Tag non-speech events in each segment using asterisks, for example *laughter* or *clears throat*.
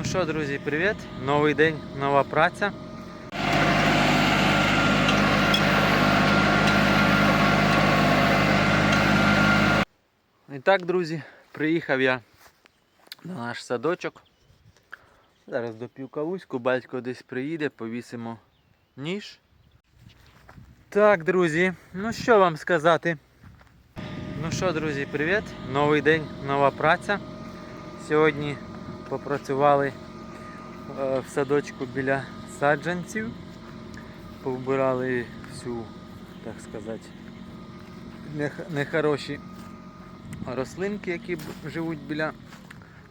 Ну що, друзі, привіт! Новий день, нова праця. І так, друзі, приїхав я на наш садочок. Зараз доп'ю кавуську, батько десь приїде, повісимо ніж. Так, друзі, ну що вам сказати? Ну що, друзі, привіт! Новий день, нова праця. Сьогодні попрацювали е, в садочку біля саджанців. Повбирали всю, так сказати, нехороші рослинки, які живуть біля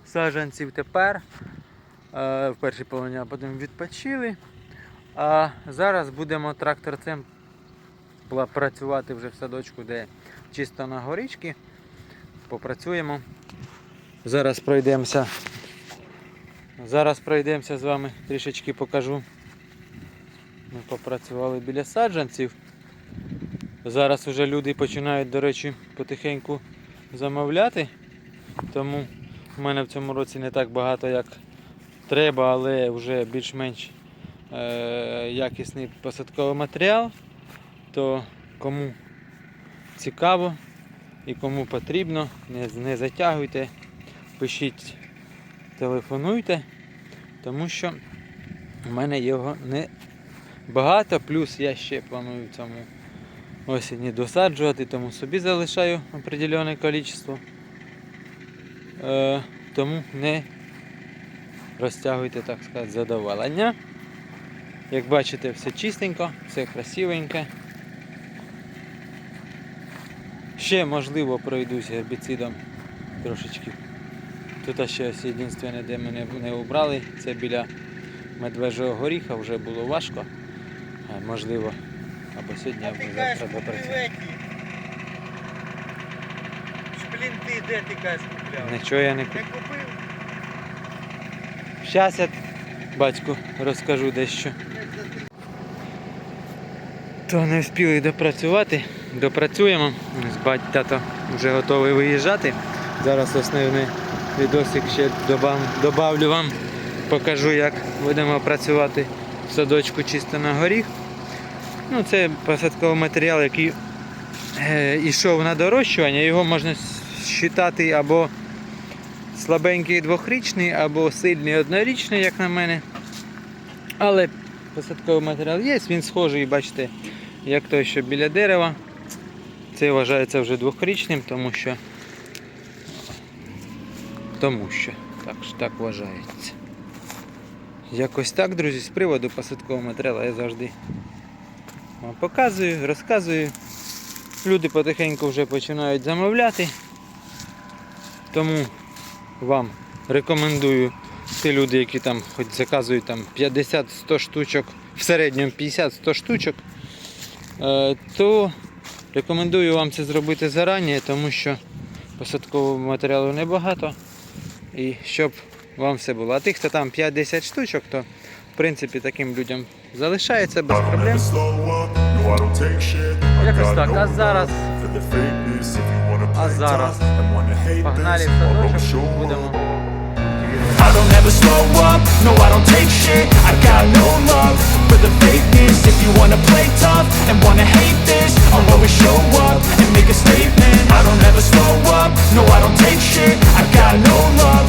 саджанців. Тепер е, в першій половині, а потім відпочили. А зараз будемо тракторцем працювати вже в садочку, де чисто на горічки. Попрацюємо. Зараз пройдемося. Зараз пройдемося з вами, трішечки покажу. Ми попрацювали біля саджанців. Зараз вже люди починають, до речі, потихеньку замовляти. Тому в мене в цьому році не так багато, як треба, але вже більш-менш е- якісний посадковий матеріал. То кому цікаво і кому потрібно, не, не затягуйте, пишіть, телефонуйте, тому що в мене його не багато, плюс я ще планую цьому осені досаджувати, тому собі залишаю определене кількість. Е, тому не розтягуйте, так сказати, задоволення. Як бачите, все чистенько, все красивеньке. Ще можливо пройдусь гербіцидом трошечки. Тут ще ось єдине, де мене не убрали, це біля медвежого горіха, вже було важко. Можливо, або сьогодні, або завтра допрацюємо. Шплінти де ти кажеш купляв? Нічого я не купив. Не купив? Зараз я батьку розкажу дещо. То не встигли допрацювати. Допрацюємо. Ось Бать тато вже готовий виїжджати. Зараз основний відосик ще добав, добавлю вам. Покажу, як будемо працювати в садочку чисто на горіх. Ну, це посадковий матеріал, який е, йшов на дорощування. Його можна вважати або слабенький двохрічний або сильний однорічний, як на мене. Але посадковий матеріал є, він схожий, бачите, як той, що біля дерева. Це вважається вже двохрічним, тому що тому що так, так вважається. Якось так, друзі, з приводу посадкового матеріалу я завжди вам показую, розказую. Люди потихеньку вже починають замовляти. Тому вам рекомендую ті люди, які там хоч заказують там 50-100 штучок, в середньому 50-100 штучок, е, то рекомендую вам це зробити зарані, тому що посадкового матеріалу небагато. І щоб вам все було. А тих, хто там 5-10 штучок, то в принципі таким людям залишається без проблем. Якось так, а зараз А зараз погнали в садочок, будемо. I don't ever slow up, no I don't take shit I got no love for the fakeness If you wanna play tough and wanna hate this I'll always show up and make a statement I don't ever slow up, no I don't take shit I got no love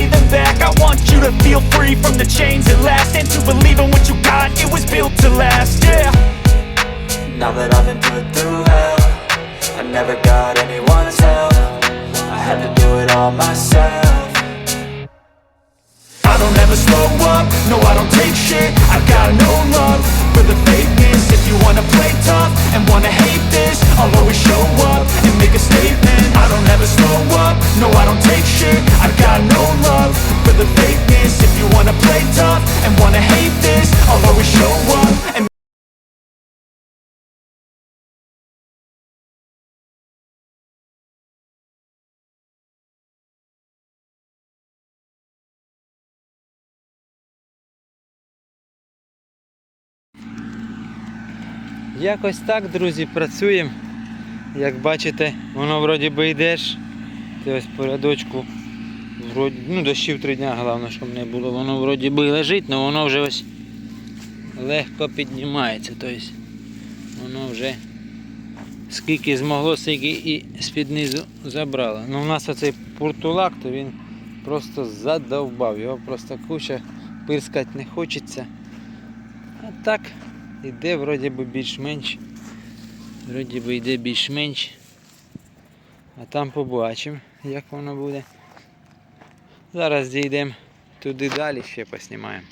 that I've been put through Якось так, друзі, працюємо. Як бачите, воно вроді би йдеш. Ти ось по рядочку. Вроді, ну, дощів три дня, головне, щоб не було. Воно вроді би лежить, але воно вже ось легко піднімається. Тобто воно вже скільки змогло, стільки і з-під низу забрало. Ну, у нас оцей пуртулак, то він просто задовбав. Його просто куча, пирскати не хочеться. А так. Іде вроді би більш-менш. Вроді би йде більш-менш. А там побачимо, як воно буде. Зараз дійдемо туди далі, ще поснімаємо.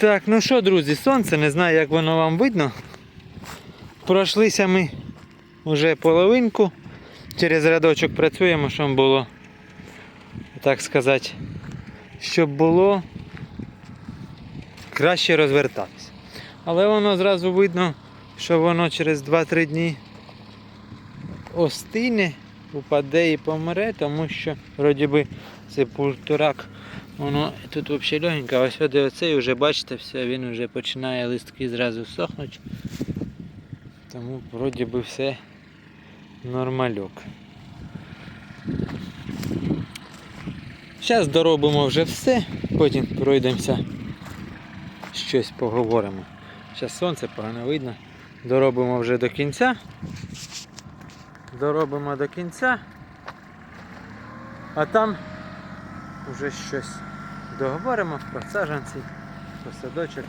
Так, ну що, друзі, сонце, не знаю, як воно вам видно. Пройшлися ми вже половинку. Через рядочок працюємо, щоб було, так сказати, щоб було краще розвертатися. Але воно зразу видно, що воно через 2-3 дні остине, упаде і помре, тому що вроді би це пультурак Воно тут взагалі легенько, а ось де оцей вже бачите, все, він вже починає листки зразу сохнути. Тому вроді би все нормальок. Зараз доробимо вже все, потім пройдемося, щось поговоримо. Зараз сонце погано видно. Доробимо вже до кінця. Доробимо до кінця. А там вже щось договоримо про саджанці, про садочок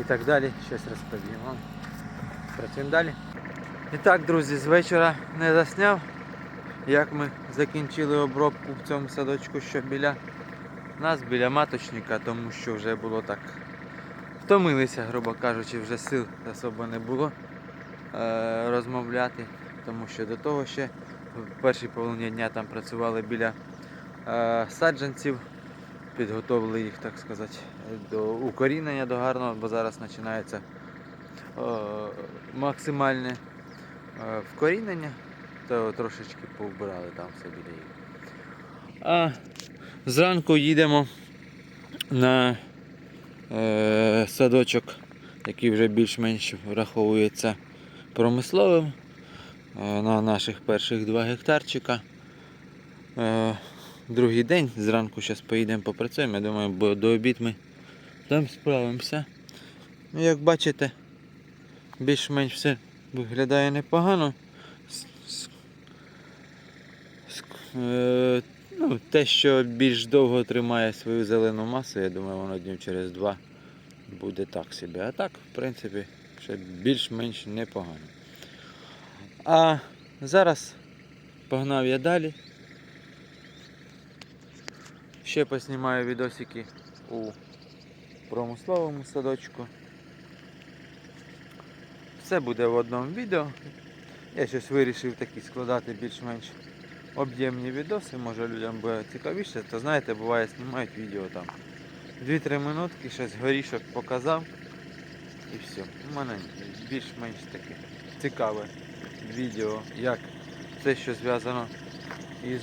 і так далі. Щось розповім. Працюємо далі. І так, друзі, з вечора не засняв, як ми закінчили обробку в цьому садочку, що біля нас, біля маточника, тому що вже було так. Втомилися, грубо кажучи, вже сил особо не було е- розмовляти, тому що до того ще в першій половині дня там працювали біля е, саджанців, підготовили їх, так сказати, до укорінення до гарного, бо зараз починається е, максимальне е, вкорінення, то трошечки повбирали там все біля їх. А зранку їдемо на е, садочок, який вже більш-менш враховується промисловим. На наших перших два гектарчика. Другий день. Зранку зараз поїдемо попрацюємо. Я думаю, бо до обід ми там справимося. Ну, як бачите, більш-менш все виглядає непогано. Е, ну, те, що більш довго тримає свою зелену масу, я думаю, воно днів через два буде так собі. А так, в принципі, ще більш-менш непогано. А зараз погнав я далі. Ще поснімаю відосики у промисловому садочку. Все буде в одному відео. Я щось вирішив такі складати більш-менш об'ємні відоси, може людям буде цікавіше, то знаєте, буває знімають відео там 2-3 минутки, щось горішок показав і все. У мене більш-менш таке цікаве відео, як все, що зв'язано із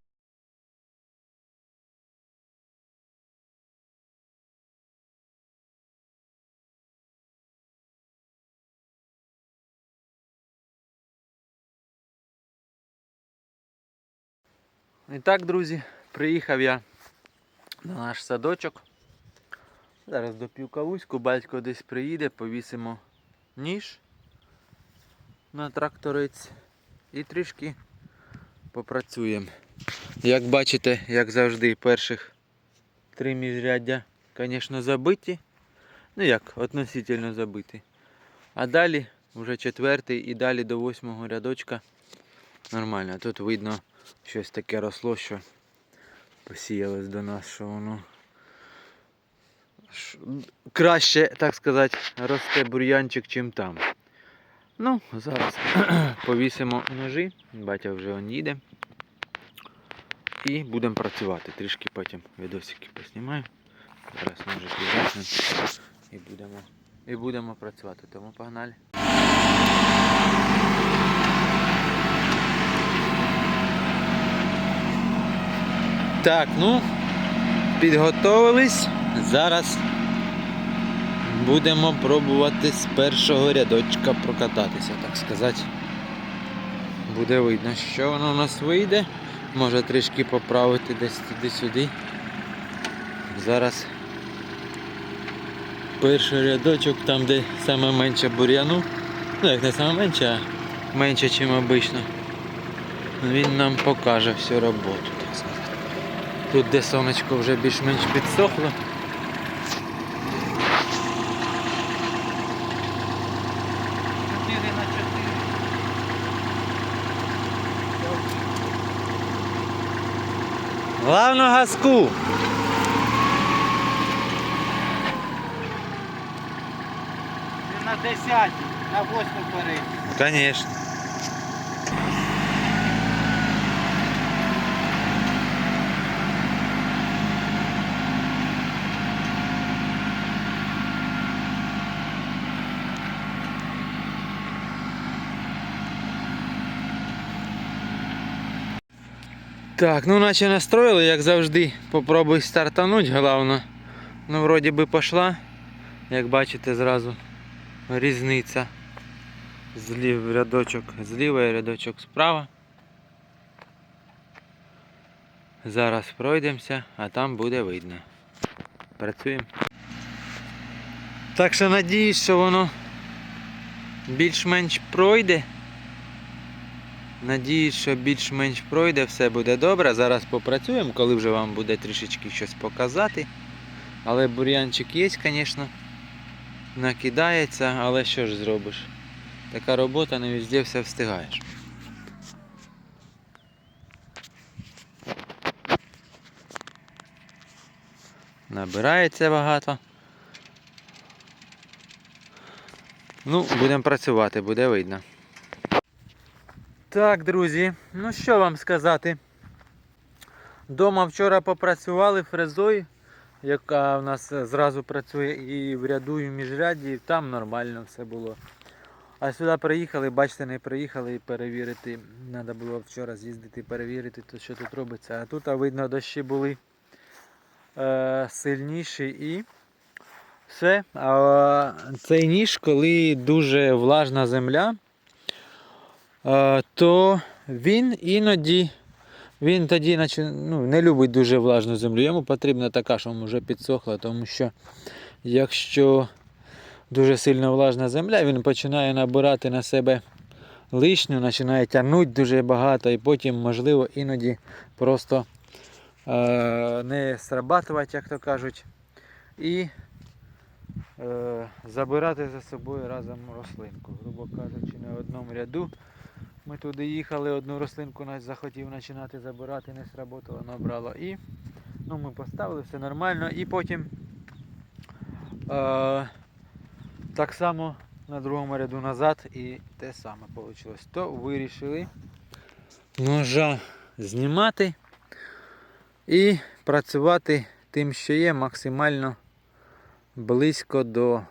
І так, друзі, приїхав я на наш садочок. Зараз доп'ю кавуську, батько десь приїде, повісимо ніж на тракторець і трішки попрацюємо. Як бачите, як завжди, перших три міжряддя, звісно, забиті. Ну як, относительно забиті. А далі вже четвертий і далі до восьмого рядочка нормально. Тут видно щось таке росло, що посіялось до нас, що воно краще, так сказати, росте бур'янчик, чим там. Ну, зараз *clears throat* повісимо ножі, батя вже он їде. І будемо працювати. Трішки потім відосики поснімаю. Зараз ножик візьмемо і будемо, і будемо працювати. Тому погнали. Так, ну, підготовились. Зараз будемо пробувати з першого рядочка прокататися, так сказати. Буде видно, що воно у нас вийде. Може трішки поправити десь туди-сюди. Зараз перший рядочок, там де саме менше бур'яну. Ну як не саме менше, а менше, ніж обично. Він нам покаже всю роботу. Тут, де сонечко вже більш-менш підсохло. Главну газку! На десятій, на восьму передню. Конечно. Так, ну наче настроїли, як завжди. Попробуй стартануть, головне. Ну, вроді би пішла. Як бачите, зразу різниця. Злів рядочок зліва і рядочок справа. Зараз пройдемося, а там буде видно. Працюємо. Так що надіюсь, що воно більш-менш пройде. Надіюсь, що більш-менш пройде, все буде добре. Зараз попрацюємо, коли вже вам буде трішечки щось показати. Але бур'янчик є, звісно. Накидається, але що ж зробиш? Така робота не везде все встигаєш. Набирається багато. Ну, будемо працювати, буде видно. Так, друзі, ну що вам сказати? Дома вчора попрацювали фрезою, яка в нас зразу працює і в ряду, і в міжряді, і там нормально все було. А сюди приїхали, бачите, не приїхали перевірити. Треба було вчора з'їздити перевірити, то, що тут робиться. А тут, а видно, дощі були е, сильніші і все. А цей ніж, коли дуже влажна земля, то він іноді він тоді наче, ну, не любить дуже влажну землю. Йому потрібна така, щоб вже підсохла, тому що якщо дуже сильно влажна земля, він починає набирати на себе лишню, починає тягнути дуже багато, і потім, можливо, іноді просто е, не срабатувати, як то кажуть, і е, забирати за собою разом рослинку. Грубо кажучи, на одному ряду. Ми туди їхали, одну рослинку нас захотів починати забирати, не сработало, набрало. І ну, ми поставили, все нормально. І потім е, так само на другому ряду назад і те саме вийшло. То вирішили ножа знімати і працювати тим, що є, максимально близько до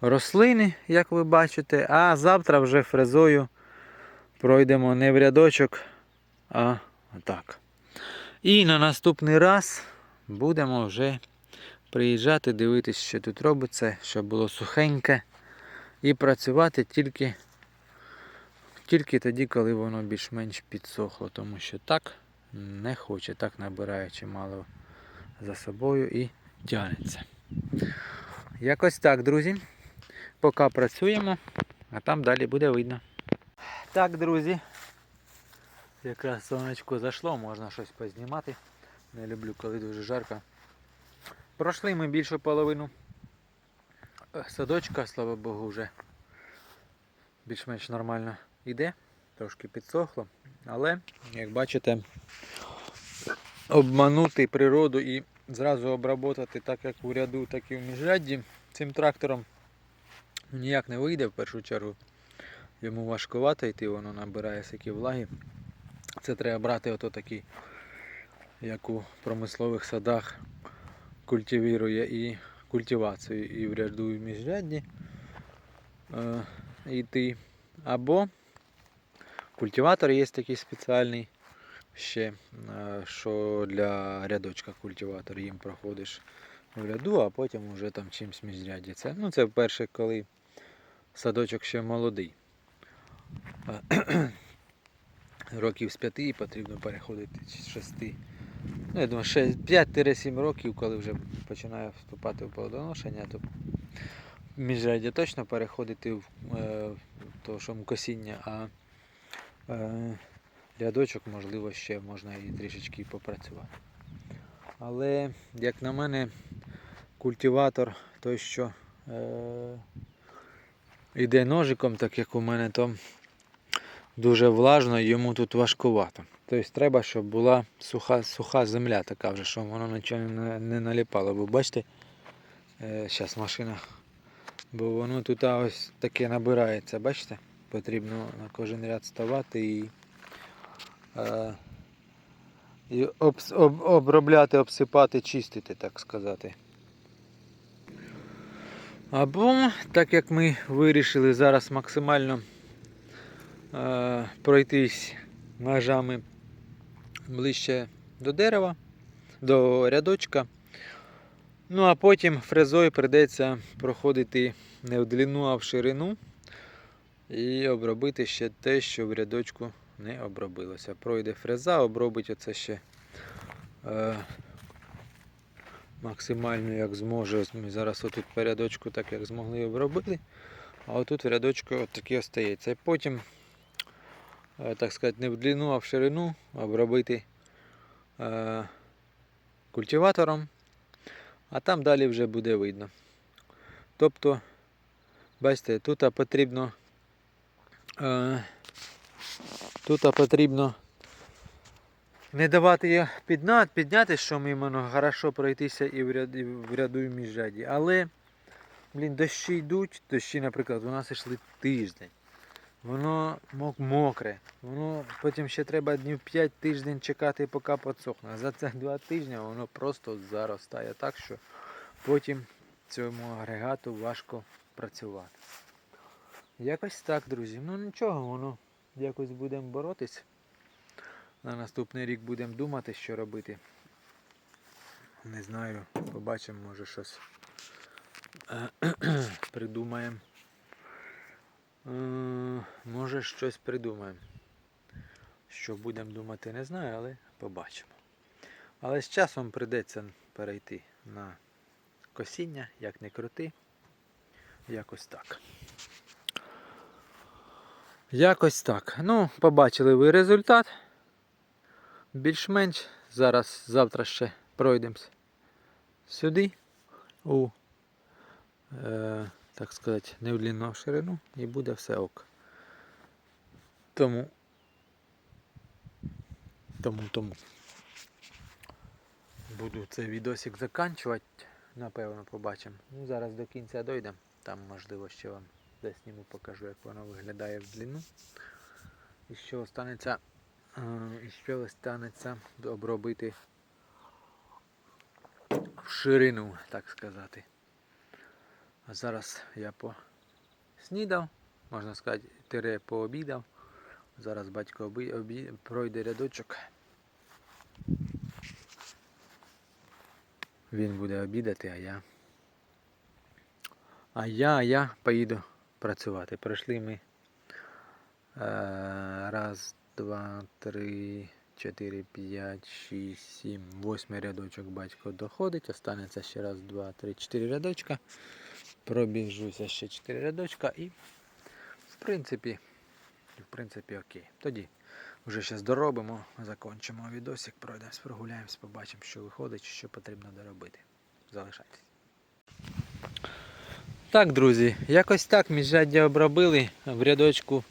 рослини, як ви бачите, а завтра вже фрезою пройдемо не в рядочок, а так. І на наступний раз будемо вже приїжджати, дивитися, що тут робиться, щоб було сухеньке. І працювати тільки, тільки тоді, коли воно більш-менш підсохло, тому що так не хоче, так набирає чимало за собою і тягнеться. Якось так, друзі. Поки працюємо, а там далі буде видно. Так, друзі. Якраз сонечко зайшло, можна щось познімати. Не люблю, коли дуже жарко. Пройшли ми більшу половину е, садочка, слава Богу, вже більш-менш нормально йде. Трошки підсохло. Але, як бачите, обманути природу і зразу обработати так як у ряду, так і в міжрядді цим трактором ніяк не вийде в першу чергу. Йому важкувато йти, воно набирає всякі влаги. Це треба брати ото такий, як у промислових садах культивірує і культивацію і в ряду і в міжрядді е, йти. Або культиватор є такий спеціальний ще, е, що для рядочка культиватор їм проходиш в ряду, а потім вже там чимсь міжрядді. Це, ну, це вперше, коли садочок ще молодий. *clears throat* Років з п'яти потрібно переходити з шести. Ну, я думаю, 5-7 років, коли вже починає вступати в плодоношення, то міжряддя точно переходити в е, то, що косіння, а е, рядочок, можливо, ще можна і трішечки попрацювати. Але, як на мене, культиватор той, що е, йде ножиком, так як у мене, то дуже влажно, йому тут важкувато. Тобто треба, щоб була суха, суха земля така вже, щоб воно нічого не, не наліпало. Бо бачите, зараз машина, бо воно тут ось таке набирається, бачите? Потрібно на кожен ряд ставати і, е, і обс, об, обробляти, обсипати, чистити, так сказати. Або, так як ми вирішили зараз максимально е, пройтись ножами ближче до дерева, до рядочка. Ну а потім фрезою прийдеться проходити не в длину, а в ширину і обробити ще те, що в рядочку не обробилося. Пройде фреза, обробить оце ще е, максимально як зможе. Ми зараз отут по рядочку так як змогли обробили, а отут в рядочку от таке остається. Потім е, так сказати, не в длину, а в ширину обробити е, культиватором, а там далі вже буде видно. Тобто, бачите, тут потрібно е, тут потрібно не давати її підняти, підняти, щоб іменно хорошо пройтися і в ряду, і в ряду міжряді. Але, блін, дощі йдуть, дощі, наприклад, у нас йшли тиждень. Воно мок- мокре. Воно потім ще треба днів 5 тиждень чекати, поки підсохне. За ці 2 тижні воно просто заростає так, що потім цьому агрегату важко працювати. Якось так, друзі. Ну нічого, воно якось будемо боротись. На наступний рік будемо думати, що робити. Не знаю, побачимо, може щось *clears throat* придумаємо. Е, Може щось придумаємо. Що будемо думати, не знаю, але побачимо. Але з часом прийдеться перейти на косіння, як не крути. Якось так. Якось так. Ну, побачили ви результат. Більш-менш. Зараз завтра ще пройдемось сюди, у, е, так сказати, не в длину, а в ширину, і буде все ок. Тому. Тому, тому. Буду цей відосик заканчувати. Напевно, побачимо. Ну, зараз до кінця дойдемо. Там, можливо, ще вам засніму, покажу, як воно виглядає в длину. І що останеться, е, і що останеться обробити в ширину, так сказати. А зараз я поснідав, можна сказати, тире пообідав. Зараз батько оби, обі, пройде рядочок. Він буде обідати, а я. А я, а я поїду працювати. Пройшли ми е, раз, два, три, чотири, п'ять, шість, сім, восьмий рядочок батько доходить. Останеться ще раз, два, три, чотири рядочка. Пробіжуся ще чотири рядочка і в принципі, в принципі, окей. Тоді вже зараз доробимо, закончимо відосик, пройдемось, прогуляємось, побачимо, що виходить, що потрібно доробити. Залишайтесь. Так, друзі, якось так міжряддя обробили в рядочку.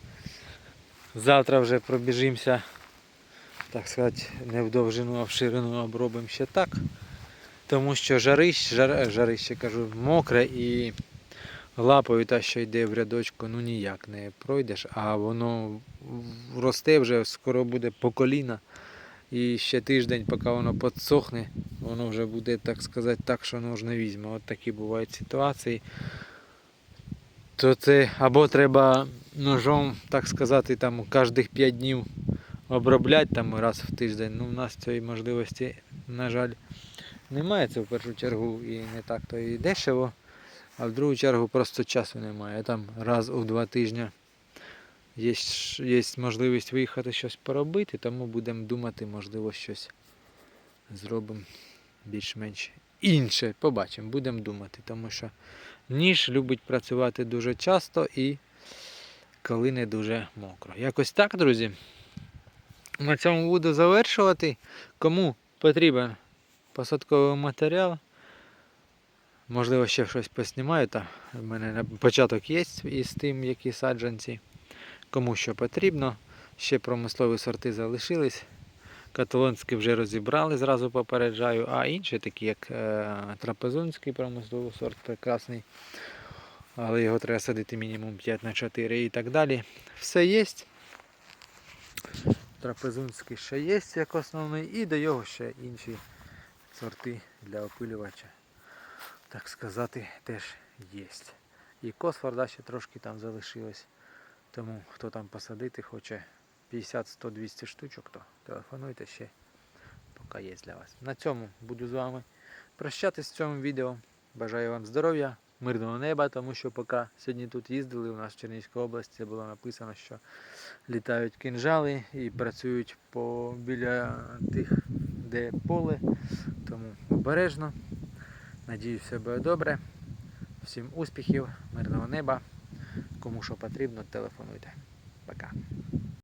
Завтра вже пробіжимося, так сказати, не в довжину, а в ширину обробимо ще так. Тому що жарище, жар, жарище кажу, мокре і лапою та, що йде в рядочку, ну ніяк не пройдеш, а воно росте вже, скоро буде по коліна. І ще тиждень, поки воно підсохне, воно вже буде, так сказати, так, що нож не візьме. От такі бувають ситуації. То це або треба ножом, так сказати, там кожних 5 днів обробляти там раз в тиждень. Ну, в нас цієї можливості, на жаль, немає. Це в першу чергу і не так то і дешево. А в другу чергу просто часу немає. Там раз у два тижні є, є можливість виїхати щось поробити, тому будемо думати, можливо, щось зробимо більш-менш інше. Побачимо, будемо думати, тому що ніж любить працювати дуже часто і коли не дуже мокро. Якось так, друзі. На цьому буду завершувати. Кому потрібен посадковий матеріал, можливо, ще щось поснімаю. Та в мене початок є із тим, які саджанці. Кому що потрібно. Ще промислові сорти залишились. Каталонські вже розібрали, зразу попереджаю, а інші, такі як е, трапезунський промисловий сорт, прекрасний. Але його треба садити мінімум 5 на 4 і так далі. Все є. Трапезунський ще є як основний, і до його ще інші сорти для опилювача, так сказати, теж є. І Косфорда ще трошки там залишилось. Тому хто там посадити хоче 50, 100, 200 штучок, то телефонуйте ще, поки є для вас. На цьому буду з вами прощатись в цьому відео. Бажаю вам здоров'я, мирного неба, тому що поки сьогодні тут їздили, у нас в Чернігівській області було написано, що літають кинжали і працюють по, біля тих, де поле. Тому обережно. Надіюсь, все буде добре. Всім успіхів, мирного неба. Кому що потрібно, телефонуйте.